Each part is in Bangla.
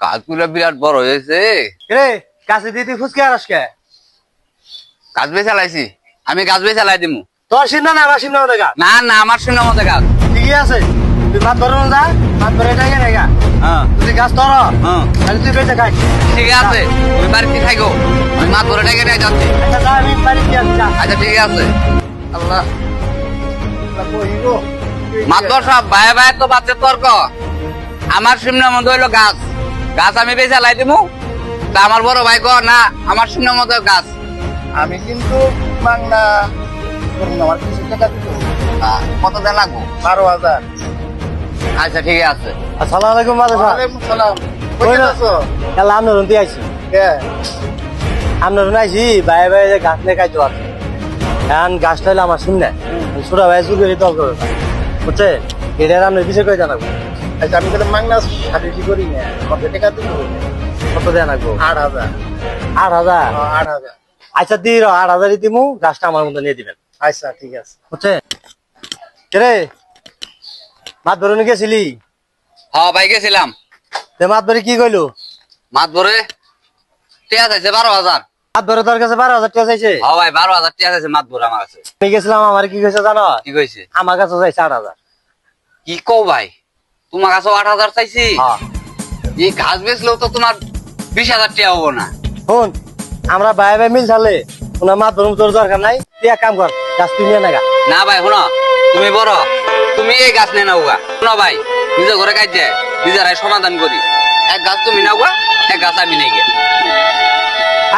কাজগুলো বিরাট বড় হয়েছে। রে কাছে দিতে ফুসকে আর আজকে কাজ বেয়ে চালাইছি আমি কাজ বেয়ে চালাই দিমু। তোর সিন্না না আমার সিন্না দেখা না না আমার শূন্য মতো কাজ। ঠিকই আছে। তুই মাত ধরো না মাত ধরে গেলে গা। হ্যাঁ। তুই গাছ ধর হ্যাঁ। তাহলে তুই বেঁচে খাই ঠিক আছে তুমি বাড়িতে থাকো। আমি ধরে ডেকে নিয়ে যাচ্ছি। আচ্ছা যা আমি বাড়ি দিয়ে আসছি আচ্ছা ঠিক আছে। আল্লাহ। সব ভাই ভাই তো বাচ্চা তর্ক। আমার শূন্য মতো হইল গাছ। গাছ আমি বেয়ে লাই দিমু? তা আমার বড় ভাই কর না আমার শূন্য মতো গাছ। আমি কিন্তু বাংলা আমার কিছু টাকা দিত কত দেন লাগবো? বারো হাজার। আচ্ছা ঠিক আছে। আসসালামু আলাইকুম মাদা সালাম। কই আছো? কাল আমরা রন্তি আইছি। রুন আইছি ভাই ভাই যে গাছ খাইতে পারছে এখন আমার শুন না ছোট ভাই জুড়ে দল করে। বুঝছে? এটা আমরা বিষয় করে জানাব। আচ্ছা আমি তাহলে মাংনা সার্ভিস করি না? কত টাকা দিব? কত দেয়া লাগবো? আট হাজার। আট হাজার? হ্যাঁ, আট হাজার। আচ্ছা দি আট হাজারই দিমু গাছটা আমার মতো নিয়ে দিবেন। আচ্ছা ঠিক আছে। বুঝছে রে? মাত ধরে গেছিলি? হ্যাঁ ভাই গেছিলাম। তে মাত ধরে কি কইলো? মাছ ধরে? টিয়া চাইছে বারো হাজার। মাত ধরে তোর কাছে বারো হাজার টাকা চাইছে? হ্যাঁ ভাই বারো হাজার টিয়া চাইছে মাছ ধরে আমার কাছে। আমি গেছিলাম আমার কি কইছে জানো? কি কইছে? আমার কাছে চাইছে আট হাজার। কি কও ভাই? তোমার কাছে আট হাজার চাইছি। হ্যাঁ। এই ঘাস বেচলেও তো তোমার বিশ হাজার টিয়া হব না। শোন আমরা ভাই ভাই মিল ছাড়লে ওনার ধরুন তোর দরকার নাই। তুই এক কাম কর গাছ তুই নিয়ে নাগা। না ভাই শোনো তুমি বড় তুমি এই গাছ নিয়ে নাও গা শোনো ভাই নিজের ঘরে কাজ যায় নিজেরাই সমাধান করি। এক গাছ তুমি নাও এক গাছ আমি নেই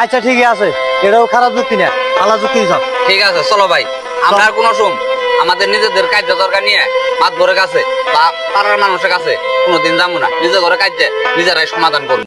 আচ্ছা ঠিকই আছে। এটাও খারাপ যুক্তি না আলা যুক্তি সব। ঠিক আছে চলো ভাই আমরা আর কোনো সোম। আমাদের নিজেদের কার্য দরকার নিয়ে মাত ভরে কাছে বা পাড়ার মানুষের কাছে কোনোদিন যাব না। নিজের ঘরে কাজ, নিজেরাই সমাধান করব।